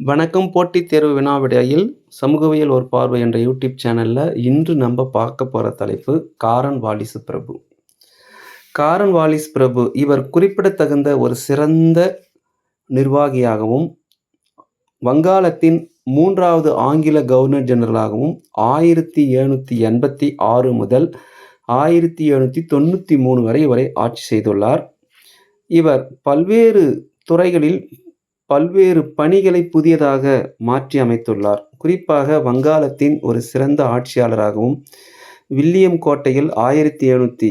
வணக்கம் போட்டித் தேர்வு வினாவிடையில் சமூகவியல் ஒரு பார்வை என்ற யூடியூப் சேனலில் இன்று நம்ம பார்க்க போகிற தலைப்பு காரன் வாலிசு பிரபு. காரன் வாலிஸ் பிரபு இவர் குறிப்பிடத்தகுந்த ஒரு சிறந்த நிர்வாகியாகவும் வங்காளத்தின் மூன்றாவது ஆங்கில கவர்னர் ஜெனரலாகவும் ஆயிரத்தி எழுநூற்றி எண்பத்தி ஆறு முதல் ஆயிரத்தி எழுநூற்றி தொண்ணூற்றி மூணு வரை இவரை ஆட்சி செய்துள்ளார். இவர் பல்வேறு துறைகளில் பல்வேறு பணிகளை புதியதாக மாற்றி அமைத்துள்ளார். குறிப்பாக வங்காளத்தின் ஒரு சிறந்த ஆட்சியாளராகவும் வில்லியம் கோட்டையில் ஆயிரத்தி எழுநூற்றி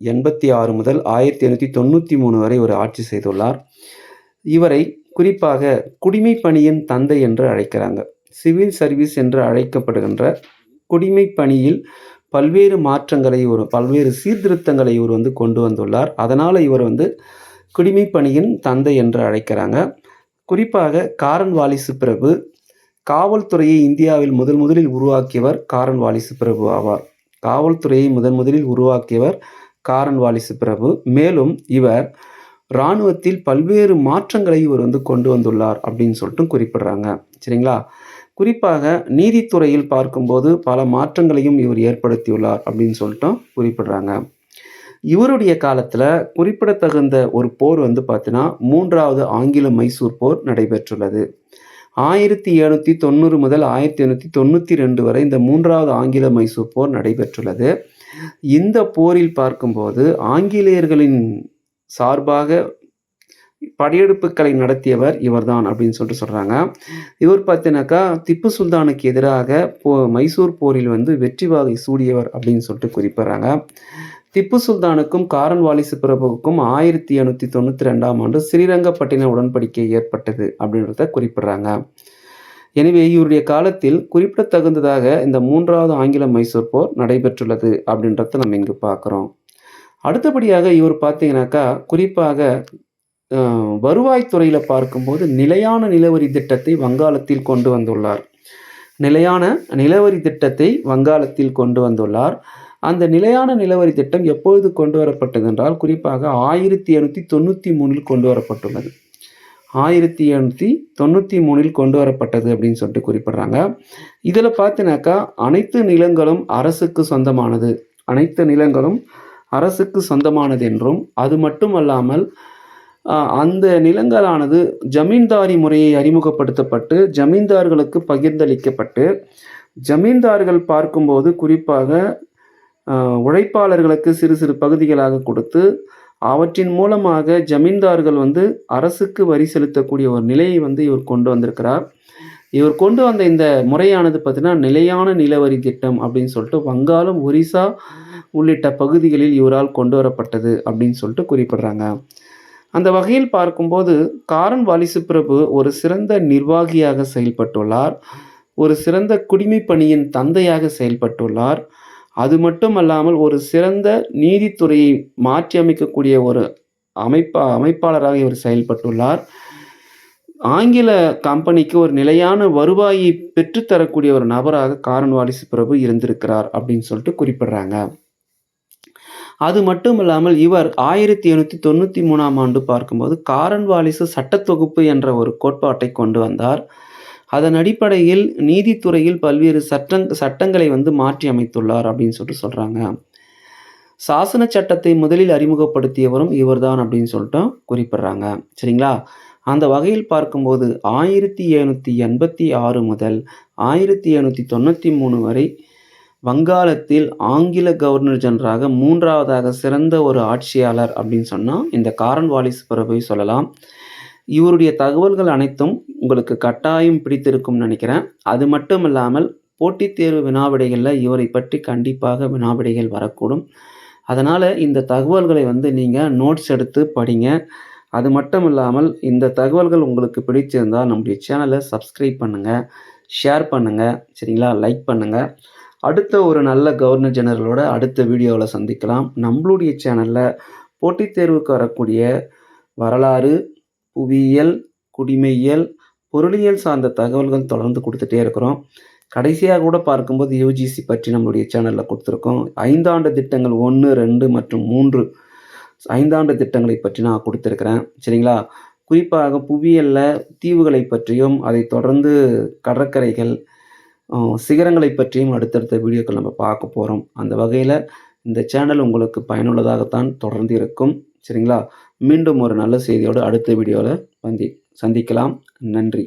எண்பத்தி ஆறு முதல் ஆயிரத்தி எழுநூற்றி தொண்ணூற்றி மூணு வரை ஒரு ஆட்சி செய்துள்ளார். இவரை குறிப்பாக குடிமை பணியின் தந்தை என்று அழைக்கிறாங்க. சிவில் சர்வீஸ் என்று அழைக்கப்படுகின்ற குடிமை பணியில் பல்வேறு மாற்றங்களை ஒரு பல்வேறு சீர்திருத்தங்களை இவர் வந்து கொண்டு வந்துள்ளார். அதனால் இவர் வந்து குடிமை பணியின் தந்தை என்று அழைக்கிறாங்க. குறிப்பாக காரன் வாலிசு பிரபு காவல்துறையை இந்தியாவில் முதல் முதலில் உருவாக்கியவர் காரன் வாலிசு பிரபு ஆவார். காவல்துறையை முதன் முதலில் உருவாக்கியவர் காரன் வாலிசு பிரபு. மேலும் இவர் இராணுவத்தில் பல்வேறு மாற்றங்களை இவர் வந்து கொண்டு வந்துள்ளார் அப்படின்னு சொல்லிட்டு குறிப்பிடுறாங்க. சரிங்களா? குறிப்பாக நீதித்துறையில் பார்க்கும்போது பல மாற்றங்களையும் இவர் ஏற்படுத்தியுள்ளார் அப்படின்னு சொல்லிட்டு குறிப்பிடுறாங்க. இவருடைய காலத்தில் குறிப்பிடத்தகுந்த ஒரு போர் வந்து பார்த்தீங்கன்னா மூன்றாவது ஆங்கில மைசூர் போர் நடைபெற்றுள்ளது. ஆயிரத்தி எழுநூற்றி தொண்ணூறு முதல் ஆயிரத்தி எழுநூற்றி தொண்ணூற்றி ரெண்டு வரை இந்த மூன்றாவது ஆங்கில மைசூர் போர் நடைபெற்றுள்ளது. இந்த போரில் பார்க்கும்போது ஆங்கிலேயர்களின் சார்பாக படையெடுப்புகளை நடத்தியவர் இவர்தான் அப்படின்னு சொல்லிட்டு சொல்கிறாங்க இவர் பார்த்தீங்கன்னாக்கா திப்பு சுல்தானுக்கு எதிராக போ மைசூர் போரில் வந்து வெற்றி வாகை சூடியவர் அப்படின்னு சொல்லிட்டு குறிப்பிட்றாங்க. திப்பு சுல்தானுக்கும் காரன் வாலிசு பிரபுவுக்கும் ஆயிரத்தி எண்ணூற்றி தொண்ணூற்றி ரெண்டாம் ஆண்டு ஸ்ரீரங்கப்பட்டின உடன்படிக்கை ஏற்பட்டது அப்படின்றத குறிப்பிடுறாங்க. எனவே இவருடைய காலத்தில் குறிப்பிடத்தகுந்ததாக இந்த மூன்றாவது ஆங்கில மைசூர் போர் நடைபெற்றுள்ளது அப்படின்றத நம்ம இங்கு பார்க்குறோம். அடுத்தபடியாக இவர் பார்த்தீங்கன்னாக்கா குறிப்பாக வருவாய்த்துறையில் பார்க்கும்போது நிலையான நிலவரி திட்டத்தை வங்காளத்தில் கொண்டு வந்துள்ளார். நிலையான நிலவரி திட்டத்தை வங்காளத்தில் கொண்டு வந்துள்ளார். அந்த நிலையான நிலவரி திட்டம் எப்பொழுது கொண்டு வரப்பட்டது என்றால் குறிப்பாக ஆயிரத்தி எழுநூற்றி தொண்ணூற்றி மூணில் கொண்டு வரப்பட்டுள்ளது. ஆயிரத்தி எழுநூற்றி தொண்ணூற்றி மூணில் கொண்டு வரப்பட்டது அப்படின்னு சொல்லிட்டு குறிப்பிட்றாங்க. இதில் பார்த்தினாக்கா அனைத்து நிலங்களும் அரசுக்கு சொந்தமானது. அனைத்து நிலங்களும் அரசுக்கு சொந்தமானது என்றும் அது மட்டுமல்லாமல் அந்த நிலங்களானது ஜமீன்தாரி முறையை அறிமுகப்படுத்தப்பட்டு ஜமீன்தார்களுக்கு பகிர்ந்தளிக்கப்பட்டு ஜமீன்தார்கள் பார்க்கும்போது குறிப்பாக உழைப்பாளர்களுக்கு சிறு சிறு பகுதிகளாக கொடுத்து அவற்றின் மூலமாக ஜமீன்தார்கள் வந்து அரசுக்கு வரி செலுத்தக்கூடிய ஒரு நிலையை வந்து இவர் கொண்டு வந்திருக்கிறார். இவர் கொண்டு வந்த இந்த முறையானது பார்த்திங்கன்னா நிலையான நிலவரி திட்டம் அப்படின்னு சொல்லிட்டு வங்காளம் ஒரிசா உள்ளிட்ட பகுதிகளில் இவரால் கொண்டு வரப்பட்டது அப்படின்னு சொல்லிட்டு குறிப்பிடுறாங்க. அந்த வகையில் பார்க்கும்போது காரன் வாலிசு பிரபு ஒரு சிறந்த நிர்வாகியாக செயல்பட்டுள்ளார். ஒரு சிறந்த குடிமை பணியின் தந்தையாக செயல்பட்டுள்ளார். அது மட்டும் அல்லாமல் ஒரு சிறந்த நீதித்துறையை மாற்றி அமைக்கக்கூடிய ஒரு அமைப்பா அமைப்பாளராக இவர் செயல்பட்டுள்ளார். ஆங்கில கம்பெனிக்கு ஒரு நிலையான வருவாயை பெற்றுத்தரக்கூடிய ஒரு நபராக காரன் வாரிசு பிரபு இருந்திருக்கிறார் அப்படின்னு சொல்லிட்டு குறிப்பிடுறாங்க. அது மட்டும் இல்லாமல் இவர் ஆயிரத்தி எழுநூற்றி தொண்ணூற்றி மூணாம் ஆண்டு பார்க்கும்போது காரன் வாலிசு சட்டத்தொகுப்பு என்ற ஒரு கோட்பாட்டை கொண்டு வந்தார். அதன் அடிப்படையில் நீதித்துறையில் பல்வேறு சட்டங் சட்டங்களை வந்து மாற்றி அமைத்துள்ளார் அப்படின்னு சொல்லிட்டு சொல்கிறாங்க சாசன சட்டத்தை முதலில் அறிமுகப்படுத்தியவரும் இவர்தான் அப்படின்னு சொல்லிட்டு குறிப்பிட்றாங்க. சரிங்களா? அந்த வகையில் பார்க்கும்போது ஆயிரத்தி எழுநூற்றி எண்பத்தி ஆறு முதல் ஆயிரத்தி எழுநூற்றி தொண்ணூற்றி மூணு வரை வங்காளத்தில் ஆங்கில கவர்னர் ஜெனராக மூன்றாவதாக சிறந்த ஒரு ஆட்சியாளர் அப்படின்னு சொன்னால் இந்த காரன் வாலிஸ் பிரபை சொல்லலாம். இவருடைய தகவல்கள் அனைத்தும் உங்களுக்கு கட்டாயம் பிடித்திருக்கும் நினைக்கிறேன். அது மட்டும் இல்லாமல் போட்டித் தேர்வு வினாவிடைகளில் இவரை பற்றி கண்டிப்பாக வினாவிடைகள் வரக்கூடும். அதனால் இந்த தகவல்களை வந்து நீங்கள் நோட்ஸ் எடுத்து படிங்க. அது மட்டும் இல்லாமல் இந்த தகவல்கள் உங்களுக்கு பிடிச்சிருந்தால் நம்முடைய சேனலை சப்ஸ்கிரைப் பண்ணுங்கள் ஷேர் பண்ணுங்கள் சரிங்களா? லைக் பண்ணுங்கள் அடுத்த ஒரு நல்ல கவர்னர் ஜெனரலோட அடுத்த வீடியோவில் சந்திக்கலாம். நம்மளுடைய சேனலில் போட்டித் தேர்வுக்கு வரக்கூடிய வரலாறு புவியியல் குடிமையியல் பொருளியல் சார்ந்த தகவல்கள் தொடர்ந்து கொடுத்துட்டே இருக்கிறோம் கடைசியாக கூட பார்க்கும்போது யூஜிசி பற்றி நம்மளுடைய சேனலில் கொடுத்துருக்கோம் ஐந்தாண்டு திட்டங்கள் ஒன்று ரெண்டு மற்றும் மூன்று ஐந்தாண்டு திட்டங்களை பற்றி நான் கொடுத்துருக்குறேன் சரிங்களா குறிப்பாக புவியியலில் தீவுகளை பற்றியும், அதை தொடர்ந்து கடற்கரைகள், சிகரங்களை பற்றியும் அடுத்தடுத்த வீடியோக்கள் நம்ம பார்க்க போகிறோம் அந்த வகையில் இந்த சேனல் உங்களுக்கு பயனுள்ளதாகத்தான் தொடர்ந்து இருக்கும். சரிங்களா? மீண்டும் ஒரு நல்ல செய்தியோடு அடுத்த வீடியோவில் வந்தி சந்திக்கலாம். நன்றி.